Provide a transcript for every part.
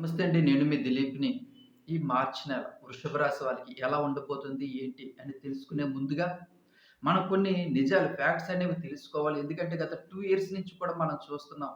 నమస్తే అండి నేను మీ దిలీప్ని. ఈ మార్చి నెల వృషభ రాశి వాళ్ళకి ఎలా ఉండబోతుంది ఏంటి అని తెలుసుకునే ముందుగా మనం కొన్ని నిజాలు ఫ్యాక్ట్స్ అనేవి తెలుసుకోవాలి. ఎందుకంటే గత టూ ఇయర్స్ నుంచి కూడా మనం చూస్తున్నాం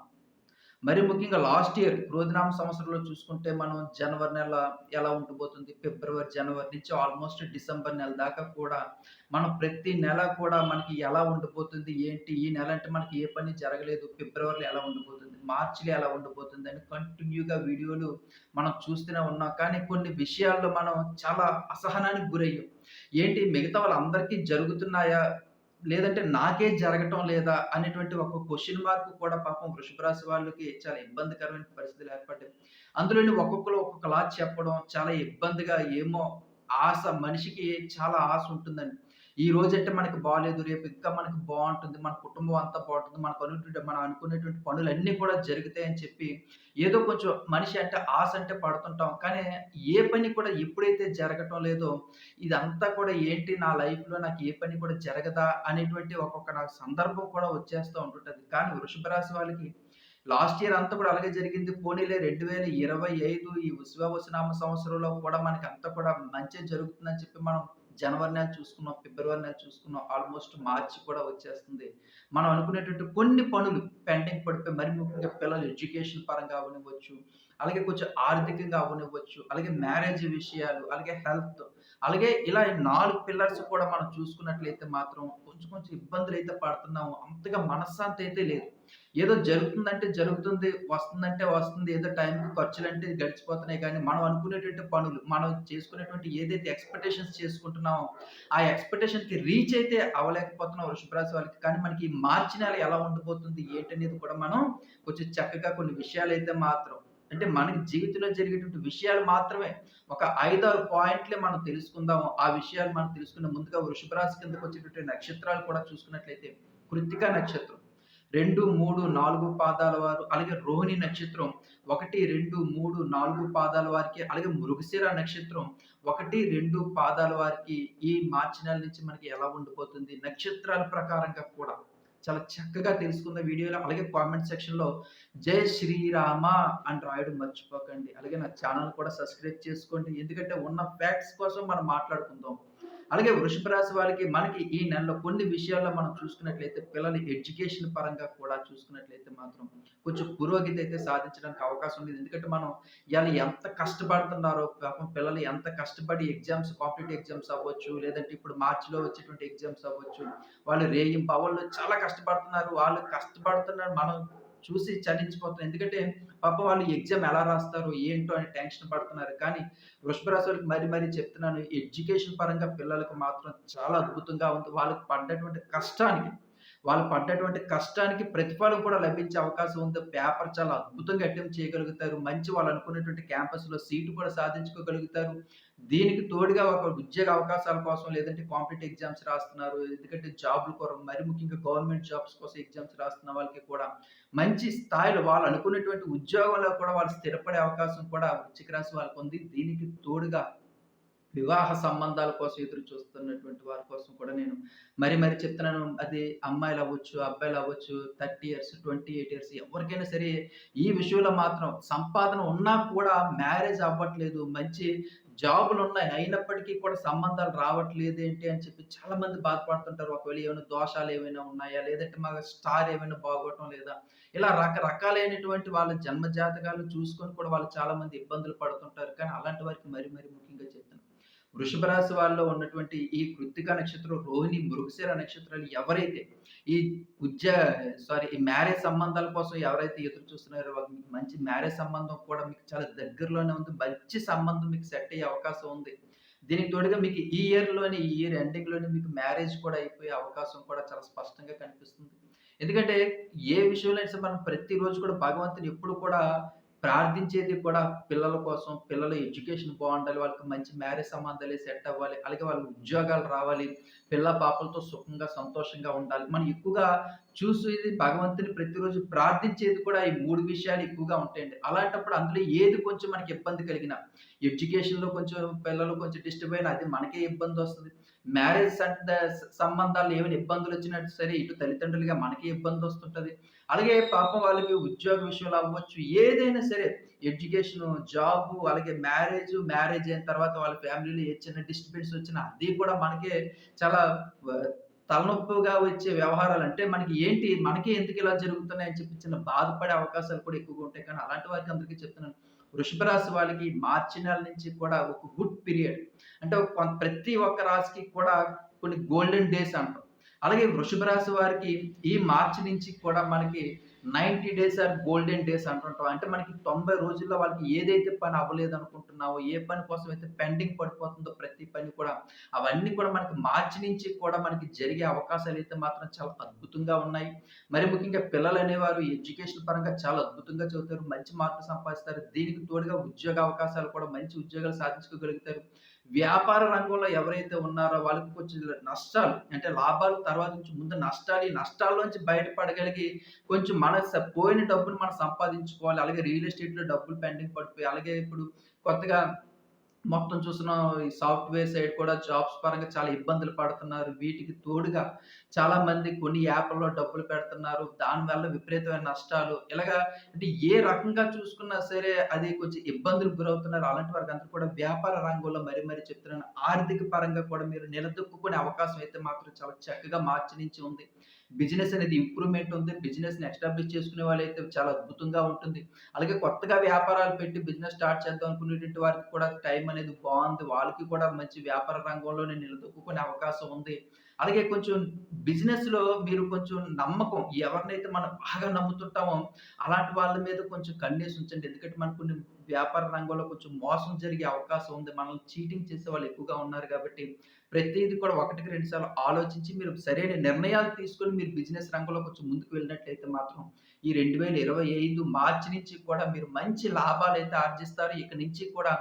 మరి ముఖ్యంగా లాస్ట్ ఇయర్ క్రోధినామ సంవత్సరంలో చూసుకుంటే మనం జనవరి నెల ఎలా ఉండిపోతుంది? ఫిబ్రవరి జనవరి నుంచి ఆల్మోస్ట్ డిసెంబర్ నెల దాకా కూడా మనం ప్రతి నెల కూడా మనకి ఎలా ఉండిపోతుంది? ఏంటి? ఈ నెల అంటే మనకి ఏ పని జరగలేదు? ఫిబ్రవరిలో ఎలా ఉండిపోతుంది? మార్చిలో ఎలా ఉండిపోతుంది? అని కంటిన్యూగా వీడియోలు మనం చూస్తూనే ఉన్నాం. కానీ కొన్ని విషయాల్లో మనం చాలా అసహనానికి గురయ్యాం. ఏంటి? మిగతా వాళ్ళందరికీ జరుగుతున్నాయా? లేదంటే నాకే జరగటం లేదా అనేటువంటి ఒక క్వశ్చన్ మార్క్ కూడా పాపం వృషభ రాశి వాళ్ళకి చాలా ఇబ్బందికరమైన పరిస్థితులు ఏర్పడ్డాయి. అందులోని ఒక్కొక్కరు ఒక్కొక్కలా చెప్పడం చాలా ఇబ్బందిగా ఏమో ఆశ మనిషికి చాలా ఆశ ఉంటుందండి. ఈ రోజు అంటే మనకి బాగాలేదు రేపు ఇంకా మనకి బాగుంటుంది మన కుటుంబం అంతా బాగుంటుంది మనకు అనుకుంటే మనం అనుకునేటువంటి పనులు అన్నీ కూడా జరుగుతాయని చెప్పి ఏదో కొంచెం మనిషి అంటే ఆశ అంటే పడుతుంటాం. కానీ ఏ పని కూడా ఎప్పుడైతే జరగటం లేదో ఇదంతా కూడా ఏంటి నా లైఫ్లో నాకు ఏ పని కూడా జరగదా అనేటువంటి ఒక్కొక్క నాకు సందర్భం కూడా వచ్చేస్తూ ఉంటుంటుంది. కానీ వృషభ రాశి వాళ్ళకి లాస్ట్ ఇయర్ అంతా కూడా అలాగే జరిగింది. పోనీలే రెండు వేల ఇరవై ఐదు ఈ ఉత్సవనామ సంవత్సరంలో కూడా మనకి అంతా కూడా మంచి జరుగుతుందని చెప్పి మనం జనవరి నెల చూసుకున్నాం ఫిబ్రవరి నెల చూసుకున్నాం ఆల్మోస్ట్ మార్చి కూడా వచ్చేస్తుంది. మనం అనుకునేటువంటి కొన్ని పనులు పెండింగ్ పడిపోయి మరి ముఖ్యంగా పిల్లలు ఎడ్యుకేషన్ పరంగా అవనివ్వచ్చు అలాగే కొంచెం ఆర్థికంగా అవనివ్వచ్చు అలాగే మ్యారేజ్ విషయాలు అలాగే హెల్త్ అలాగే ఇలా నాలుగు పిల్లర్స్ కూడా మనం చూసుకున్నట్లయితే మాత్రం కొంచెం కొంచెం ఇబ్బందులు అయితే పడుతున్నాము. అంతగా మనశ్శాంతి అయితే లేదు. ఏదో జరుగుతుందంటే జరుగుతుంది వస్తుందంటే వస్తుంది ఏదో టైంకి ఖర్చులు అంటే గడిచిపోతున్నాయి. కానీ మనం అనుకునేటువంటి పనులు మనం చేసుకునేటువంటి ఏదైతే ఎక్స్పెక్టేషన్స్ చేసుకుంటున్నామో ఆ ఎక్స్పెక్టేషన్కి రీచ్ అయితే అవ్వలేకపోతున్నాం వృషభరాశి వాళ్ళకి. కానీ మనకి మార్చి నెల ఎలా ఉండిపోతుంది ఏంటనేది కూడా మనం కొంచెం చక్కగా కొన్ని విషయాలు అయితే మాత్రం అంటే మనకి జీవితంలో జరిగేటువంటి విషయాలు మాత్రమే. ఒక ఐదారు పాయింట్లే మనం తెలుసుకుందాము. ఆ విషయాలు మనం తెలుసుకున్న ముందుగా వృషభరాశి కిందకు వచ్చేటువంటి నక్షత్రాలు కూడా చూసుకున్నట్లయితే కృతిక నక్షత్రం. రెండు మూడు నాలుగు పాదాల వారు అలాగే రోహిణి నక్షత్రం. ఒకటి రెండు మూడు నాలుగు పాదాల వారికి అలాగే మృగశిర నక్షత్రం. ఒకటి రెండు పాదాల వారికి ఈ మార్చి నెల నుంచి మనకి ఎలా ఉండిపోతుంది? నక్షత్రాల ప్రకారంగా కూడా. చాలా చక్కగా తెలుసుకున్న వీడియోలో. అలాగే కామెంట్ సెక్షన్లో జై శ్రీరామ అని రాయడం మర్చిపోకండి. అలాగే నా ఛానల్ కూడా సబ్స్క్రైబ్ చేసుకోండి. ఎందుకంటే ఉన్న ఫ్యాక్ట్స్ కోసం మనం మాట్లాడుకుందాం. అలాగే వృషభ రాశి వాళ్ళకి మనకి ఈ నెలలో కొన్ని విషయాల్లో మనం చూసుకున్నట్లయితే పిల్లల ఎడ్యుకేషన్ పరంగా కూడా చూసుకున్నట్లయితే మాత్రం కొంచెం పురోగతి అయితే సాధించడానికి అవకాశం ఉంది. ఎందుకంటే మనం ఇవాళ ఎంత కష్టపడుతున్నారో పాపం పిల్లలు ఎంత కష్టపడి ఎగ్జామ్స్ కాంపిటేటివ్ ఎగ్జామ్స్ అవ్వచ్చు లేదంటే ఇప్పుడు మార్చిలో వచ్చేటువంటి ఎగ్జామ్స్ అవ్వచ్చు. వాళ్ళు రేయింపు పవర్లు చాలా కష్టపడుతున్నారు వాళ్ళు కష్టపడుతున్నారు మనం చూసి చలించిపోతున్నాం ఎందుకంటే పాప వాళ్ళు ఎగ్జామ్ ఎలా రాస్తారు ఏంటో అని టెన్షన్ పడుతున్నారు. కానీ వృషభ రాశి వాళ్ళకి చెప్తున్నాను ఎడ్యుకేషన్ పరంగా పిల్లలకు మాత్రం చాలా అద్భుతంగా ఉంది. వాళ్ళకి పడ్డటువంటి కష్టానికి వాళ్ళు పడ్డటువంటి కష్టానికి ప్రతిఫలం కూడా లభించే అవకాశం ఉంది. పేపర్ చాలా అద్భుతంగా అటెంప్ట్ చేయగలుగుతారు. మంచి వాళ్ళు అనుకున్నటువంటి క్యాంపస్లో సీటు కూడా సాధించుకోగలుగుతారు. దీనికి తోడుగా ఒక ఉద్యోగ అవకాశాల కోసం లేదంటే కాంపిటేటివ్ ఎగ్జామ్స్ రాస్తున్నారు. ఎందుకంటే జాబ్ల కొరకు మరి ముఖ్యంగా గవర్నమెంట్ జాబ్స్ కోసం ఎగ్జామ్స్ రాస్తున్న వాళ్ళకి కూడా మంచి స్థాయిలో వాళ్ళు అనుకున్నటువంటి ఉద్యోగంలో కూడా వాళ్ళు స్థిరపడే అవకాశం కూడా వృచ్చిక రాశి వాళ్ళకు ఉంది. దీనికి తోడుగా వివాహ సంబంధాల కోసం ఎదురు చూస్తున్నటువంటి వారి కోసం కూడా నేను మరి మరి చెప్తున్నాను. అది అమ్మాయిలు అవ్వచ్చు అబ్బాయిలు అవ్వచ్చు thirty years twenty eight years ఎవరికైనా సరే ఈ విషయంలో మాత్రం సంపాదన ఉన్నా కూడా మ్యారేజ్ అవ్వట్లేదు మంచి జాబులు ఉన్నాయి అయినప్పటికీ కూడా సంబంధాలు రావట్లేదు ఏంటి అని చెప్పి చాలా మంది బాధపడుతుంటారు. ఒకవేళ ఏమైనా దోషాలు ఏమైనా ఉన్నాయా? లేదంటే మా స్టార్ ఏమైనా బాగోవటం లేదా? ఇలా రకరకాలైనటువంటి వాళ్ళ జన్మ జాతకాలు చూసుకొని కూడా వాళ్ళు చాలా మంది ఇబ్బందులు పడుతుంటారు. కానీ అలాంటి వారికి మరి మరి ముఖ్యంగా వృషభ రాశి వాళ్ళలో ఉన్నటువంటి ఈ కృత్తిక నక్షత్రం రోహిణి మృగశిర నక్షత్రాలు ఎవరైతే ఈ ఉద్యోగ సారీ ఈ మ్యారేజ్ సంబంధాల కోసం ఎవరైతే ఎదురు చూస్తున్నారో మీకు మంచి మ్యారేజ్ సంబంధం కూడా మీకు చాలా దగ్గరలోనే ఉంది. మంచి సంబంధం మీకు సెట్ అయ్యే అవకాశం ఉంది. దీనికి తోడుగా మీకు ఈ ఇయర్లోని ఈ ఇయర్ ఎండింగ్లోనే మీకు మ్యారేజ్ కూడా అయిపోయే అవకాశం కూడా చాలా స్పష్టంగా కనిపిస్తుంది. ఎందుకంటే ఏ విషయంలో అయితే మనం ప్రతిరోజు కూడా భగవంతుని ఎప్పుడు కూడా ప్రార్థించేది కూడా పిల్లల కోసం పిల్లల ఎడ్యుకేషన్ బాగుండాలి వాళ్ళకి మంచి మ్యారేజ్ సంబంధాలు సెట్ అవ్వాలి అలాగే వాళ్ళకి ఉద్యోగాలు రావాలి పిల్ల పాపలతో సుఖంగా సంతోషంగా ఉండాలి. మనం ఎక్కువగా చూసేది భగవంతుని ప్రతిరోజు ప్రార్థించేది కూడా ఈ మూడు విషయాలు ఎక్కువగా ఉంటాయండి. అలాంటప్పుడు అందులో ఏది కొంచెం మనకి ఇబ్బంది కలిగిన ఎడ్యుకేషన్లో కొంచెం పిల్లలు కొంచెం డిస్టర్బ్ అయినా అది మనకే ఇబ్బంది వస్తుంది. మ్యారేజ్ అంటే సంబంధాలు ఏమైనా ఇబ్బందులు వచ్చినట్టు సరే ఇటు తల్లిదండ్రులుగా మనకి ఇబ్బంది వస్తుంటుంది అలాగే పాపం వాళ్ళకి ఉద్యోగ విషయంలో అవ్వచ్చు ఏదైనా సరే ఎడ్యుకేషన్ జాబ్ అలాగే మ్యారేజ్ మ్యారేజ్ అయిన తర్వాత వాళ్ళ ఫ్యామిలీలో ఏ చిన్న డిస్టర్బెన్స్ వచ్చినా అది కూడా మనకే చాలా తలనొప్పిగా వచ్చే వ్యవహారాలు. అంటే మనకి ఏంటి మనకి ఎందుకు ఇలా జరుగుతున్నాయి అని చెప్పి చిన్న బాధపడే అవకాశాలు కూడా ఎక్కువగా ఉంటాయి. కానీ అలాంటి వారికి అందరికీ చెప్తున్నాను. వృషభ రాశి వాళ్ళకి మార్చి నెల నుంచి కూడా ఒక గుడ్ పీరియడ్. అంటే ప్రతి ఒక్క రాశికి కూడా కొన్ని గోల్డెన్ డేస్ అంటాం. అలాగే వృషభ రాశి వారికి ఈ మార్చి నుంచి కూడా మనకి 90 డేస్ ఆర్ గోల్డెన్ డేస్ అంటుంటాం. అంటే మనకి 90 రోజుల్లో వాళ్ళకి ఏదైతే పని అవ్వలేదు అవ్వలేదనుకుంటున్నావో, ఏ పని కోసం అయితే పెండింగ్ పడిపోతుందో ప్రతి పని కూడా, అవన్నీ కూడా మనకి మార్చి నుంచి కూడా మనకి జరిగే అవకాశాలు అయితే మాత్రం చాలా అద్భుతంగా ఉన్నాయి. మరి ముఖ్యంగా పిల్లలు అనేవారు ఎడ్యుకేషన్ పరంగా చాలా అద్భుతంగా చదువుతారు. మంచి మార్కులు సంపాదిస్తారు. దీనికి తోడుగా ఉద్యోగ అవకాశాలు కూడా మంచి ఉద్యోగాలు సాధించుకోగలుగుతారు. వ్యాపార రంగంలో ఎవరైతే ఉన్నారో వాళ్ళకి కొంచెం నష్టాలు అంటే లాభాలు తర్వాత నుంచి ముందు నష్టాలు. ఈ నష్టాల్లోంచి బయటపడగలిగి కొంచెం మన పోయిన డబ్బులు మనం సంపాదించుకోవాలి. అలాగే రియల్ ఎస్టేట్‌లో డబ్బులు పెండింగ్ పడిపోయి అలాగే ఇప్పుడు కొత్తగా మొత్తం చూస్తున్నాం ఈ సాఫ్ట్‌వేర్ సైడ్ కూడా జాబ్స్ పరంగా చాలా ఇబ్బందులు పడుతున్నారు. వీటికి తోడుగా చాలా మంది కొన్ని యాప్‌ల్లో డబ్బులు పెడుతున్నారు. దానివల్ల విపరీతమైన నష్టాలు. ఇలాగా అంటే ఏ రకంగా చూసుకున్నా సరే అది కొంచెం ఇబ్బందులు గురవుతున్నారు. అలాంటి వారికి అందరూ కూడా వ్యాపార రంగంలో మరీ మరీ చెప్తున్నాను. ఆర్థిక పరంగా కూడా మీరు నిలదొక్కుకునే అవకాశం అయితే మాత్రం చాలా చక్కగా మార్చి నుంచి ఉంది. బిజినెస్ అనేది ఇంప్రూవ్‌మెంట్ ఉంది. బిజినెస్‌ని ఎస్టాబ్లిష్ చేసుకునే వాళ్ళైతే చాలా అద్భుతంగా ఉంటుంది. అలాగే కొత్తగా వ్యాపారాలు పెట్టి బిజినెస్ స్టార్ట్ చేద్దాం అనుకునేటువంటి వారికి కూడా టైం అనేది బాగుంది వాళ్ళకి కూడా మంచి వ్యాపార రంగంలోనే నిలదొక్కుకునే అవకాశం ఉంది. అలాగే కొంచెం బిజినెస్‌లో మీరు కొంచెం నమ్మకం ఎవరినైతే మనం బాగా నమ్ముతుంటామో అలాంటి వాళ్ళ మీద కొంచెం కన్నేసి ఉంచండి. ఎందుకంటే మనకు కొన్ని వ్యాపార రంగంలో కొంచెం మోసం జరిగే అవకాశం ఉంది. మనల్ని చీటింగ్ చేసే వాళ్ళు ఎక్కువగా ఉన్నారు కాబట్టి ప్రతిదీ కూడా ఒకటికి రెండు సార్లు ఆలోచించి మీరు సరైన నిర్ణయాలు తీసుకొని మీరు బిజినెస్ రంగంలో కొంచెం ముందుకు వెళ్ళినట్లయితే మాత్రం ఈ 2025 మార్చి నుంచి కూడా మీరు మంచి లాభాలు అయితే ఆర్జిస్తారు. ఇక నుంచి కూడా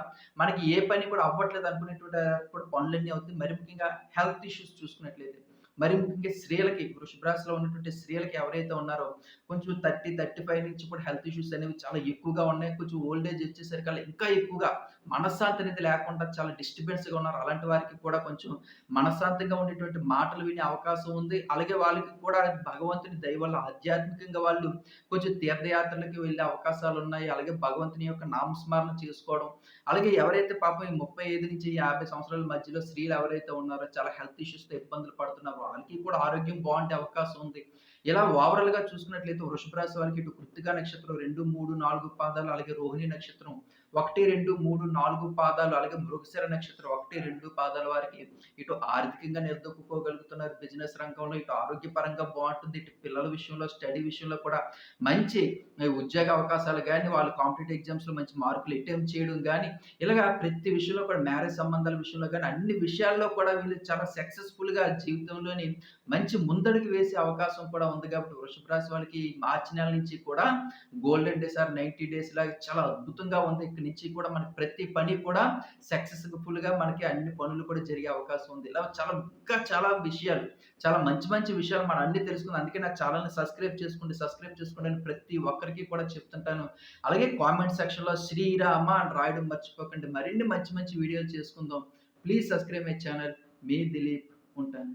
మనకి ఏ పని కూడా అవ్వట్లేదు అనుకునేటువంటి కూడా పనులన్నీ అవుతాయి. మరి ముఖ్యంగా హెల్త్ ఇష్యూస్ చూసుకున్నట్లయితే మరి ముఖ్యంగా స్త్రీలకి వృషభరాశిలో ఉన్నటువంటి స్త్రీలకి ఎవరైతే ఉన్నారో కొంచెం 30, 35 నుంచి కూడా హెల్త్ ఇష్యూస్ అనేవి చాలా ఎక్కువగా ఉన్నాయి. కొంచెం ఓల్డ్ ఏజ్ వచ్చేసరికల్లా ఇంకా ఎక్కువగా మనశ్శాంతి అనేది లేకుండా చాలా డిస్టర్బెన్స్‌గా ఉన్నారు. అలాంటి వారికి కూడా కొంచెం మనశ్శాంతిగా ఉండేటువంటి మాటలు వినే అవకాశం ఉంది. అలాగే వాళ్ళకి కూడా భగవంతుని దయ వల్ల ఆధ్యాత్మికంగా వాళ్ళు కొంచెం తీర్థయాత్రలకి వెళ్ళే అవకాశాలు ఉన్నాయి అలాగే భగవంతుని యొక్క నామస్మరణ చేసుకోవడం. అలాగే ఎవరైతే పాపం ఈ 35-50 సంవత్సరాల మధ్యలో స్త్రీలు ఎవరైతే ఉన్నారో చాలా హెల్త్ ఇష్యూస్‌తో ఇబ్బందులు పడుతున్నారో వాళ్ళకి కూడా ఆరోగ్యం బాగుండే అవకాశం ఉంది. ఇలా ఓవరాల్‌గా చూసుకున్నట్లయితే వృషభ రాశి వారికి ఇటు కృత్తిక నక్షత్రం 2, 3, 4 పాదాలు అలాగే రోహిణి నక్షత్రం 1, 2, 3, 4 పాదాలు అలాగే మృగశిర నక్షత్రం 1, 2 పాదాల వారికి ఇటు ఆర్థికంగా నిలదొక్కుకోగలుగుతున్నారు బిజినెస్ రంగంలో. ఇటు ఆరోగ్యపరంగా బాగుంటుంది ఇటు పిల్లల విషయంలో, స్టడీ విషయంలో కూడా మంచి ఉద్యోగ అవకాశాలు కానీ వాళ్ళు కాంపిటేటివ్ ఎగ్జామ్స్‌లో మంచి మార్కులు అటెంప్ట్ చేయడం కానీ ఇలాగా ప్రతి విషయంలో కూడా మ్యారేజ్ సంబంధాల విషయంలో కానీ అన్ని విషయాల్లో కూడా వీళ్ళు చాలా సక్సెస్‌ఫుల్‌గా జీవితంలోని మంచి ముందడుగు వేసే అవకాశం కూడా ఉంది కాబట్టి వృషభ రాశి వాళ్ళకి మార్చి నెల నుంచి కూడా గోల్డెన్ డేస్ ఆర్ 90 డేస్ లాగా చాలా అద్భుతంగా ఉంది. నుంచి కూడా మనకి ప్రతి పని కూడా సక్సెస్‌ఫుల్‌గా మనకి అన్ని పనులు కూడా జరిగే అవకాశం ఉంది. ఇలా చాలా ఇంకా చాలా విషయాలు, చాలా మంచి మంచి విషయాలు మనం అన్ని తెలుసుకుంది అందుకే నా ఛానల్ని సబ్స్క్రైబ్ చేసుకోండి, సబ్స్క్రైబ్ చేసుకోండి అని ప్రతి ఒక్కరికి కూడా చెప్తుంటాను. అలాగే కామెంట్ సెక్షన్‌లో శ్రీరామ అని రాయడం మర్చిపోకండి. మరిన్ని మంచి మంచి వీడియోలు చేసుకుందాం. Please subscribe my channel. మీ దిలీప్ ఉంటాను.